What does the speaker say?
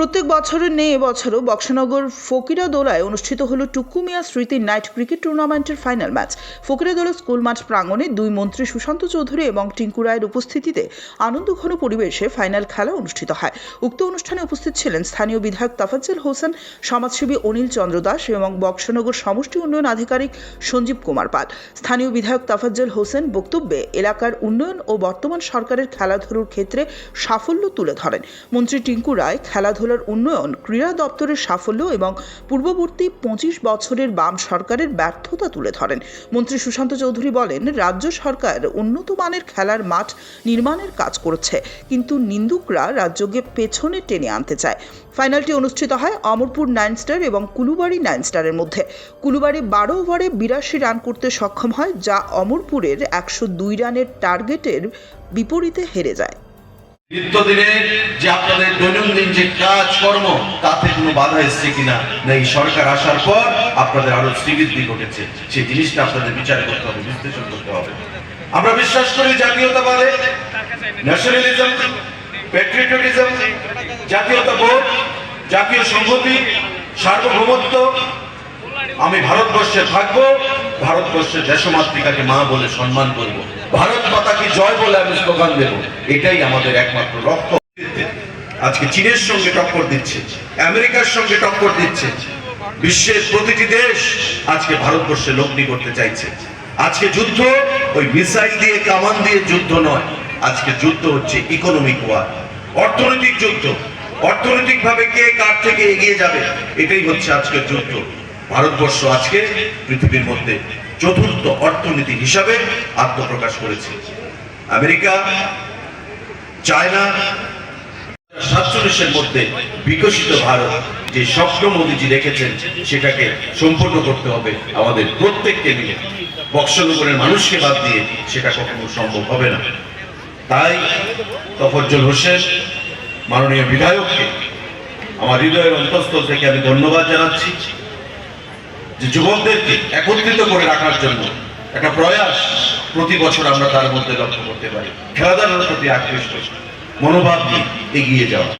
প্রত্যেক বছরের নেই এবছরও বক্সনগর ফকিরা দোলায় অনুষ্ঠিত হলো টুকু মিয়া স্মৃতি নাইট ক্রিকেট টুর্নামেন্টের ফাইনাল ম্যাচ। ফকিরাদোলা স্কুল মাঠ প্রাঙ্গণে দুই মন্ত্রী সুশান্ত চৌধুরী এবং টিঙ্কু রায়ের উপস্থিতিতে আনন্দঘন পরিবেশে ফাইনাল খেলা অনুষ্ঠিত হয়। উক্ত অনুষ্ঠানে উপস্থিত ছিলেন স্থানীয় বিধায়ক তাফাজ্জল হোসেন, সমাজসেবী অনিল চন্দ্র দাস এবং বক্সনগর সমষ্টি উন্নয়ন আধিকারিক সঞ্জীব কুমার পাল। স্থানীয় বিধায়ক তাফাজ্জল হোসেন বক্তব্যে এলাকার উন্নয়ন ও বর্তমান সরকারের খেলাধুলোর ক্ষেত্রে সাফল্য তুলে ধরেন। মন্ত্রী টিঙ্কু রায় খেলাধুলার উন্নয়ন, ক্রীড়া দপ্তরের সাফল্য এবং পূর্ববর্তী পঁচিশ বছরের বাম সরকারের ব্যর্থতা তুলে ধরেন। মন্ত্রী সুশান্ত চৌধুরী বলেন, রাজ্য সরকার উন্নত মানের খেলার মাঠ নির্মাণের কাজ করছে, কিন্তু নিন্দুকরা রাজ্যকে পেছনে টেনে আনতে চায়। ফাইনালটি অনুষ্ঠিত হয় অমরপুর নাইন স্টার এবং কুলুবাড়ি নাইন স্টারের মধ্যে। কুলুবাড়ি বারো ওভারে বিরাশি রান করতে সক্ষম হয়, যা অমরপুরের একশো দুই রানের টার্গেটের বিপরীতে হেরে যায়। নিত্যদিনে যে আপনাদের দৈনন্দিন যে কাজকর্ম, তাতে কোনো বাধা এসছে কিনা না এই সরকার আসার পর আপনাদের আরও শ্রীবৃদ্ধি ঘটেছে, সেই জিনিসটা আপনাদের বিচার করতে হবে, বিশ্লেষণ করতে হবে। আমরা বিশ্বাস করি জাতীয়তাবাদে ন্যাশনালিজম প্যাট্রিয়টিজম জাতীয় সংহতি, সার্বভৌমত্ব, আমি ভারতবর্ষে থাকব, ভারতবর্ষের দেশমাতৃকাকে মা বলে সম্মান করব। ভারত জয় বলে আমি স্লোগান দেব। এটাই আমাদের একমাত্র লক্ষ্য আজকে চীনের সঙ্গে টক্কর দিচ্ছে, আমেরিকার সঙ্গে টক্কর দিচ্ছে, বিশ্বের প্রতিটি দেশ আজকে ভারতবর্ষে লগ্নি করতে চাইছে। আজকে যুদ্ধ ওই মিসাইল দিয়ে, কামান দিয়ে যুদ্ধ নয়। আজকে যুদ্ধ হচ্ছে ইকোনমিক ওয়ার অর্থনৈতিক যুদ্ধ। অর্থনৈতিক ভাবে কে কার থেকে এগিয়ে যাবে, এটাই হচ্ছে আজকের যুদ্ধ। ভারতবর্ষ আজকে পৃথিবীর মধ্যে চতুর্থ অর্থনীতি হিসাবে আত্মপ্রকাশ করেছে। আমেরিকা, চায়না, সাতচল্লিশের মধ্যে বিকশিত ভারত যে স্বপ্ন মোদীজি রেখেছেন, সেটাকে সম্পূর্ণ করতে হবে আমাদের প্রত্যেককে মিলে। বক্সনগরের মানুষকে বাদ দিয়ে সেটা কখনো সম্ভব হবে না। তাই তফজ্জল হোসেন, মাননীয় বিধায়ককে আমার হৃদয়ের অন্তঃস্থল থেকে আমি ধন্যবাদ জানাচ্ছি যে যুবকদেরকে একত্রিত করে রাখার জন্য একটা প্রয়াস প্রতি বছর আমরা তার মধ্যে লক্ষ্য করতে পারি। খেলাধুলার প্রতি আকৃষ্ট। মনোভাব নিয়ে এগিয়ে যাওয়া।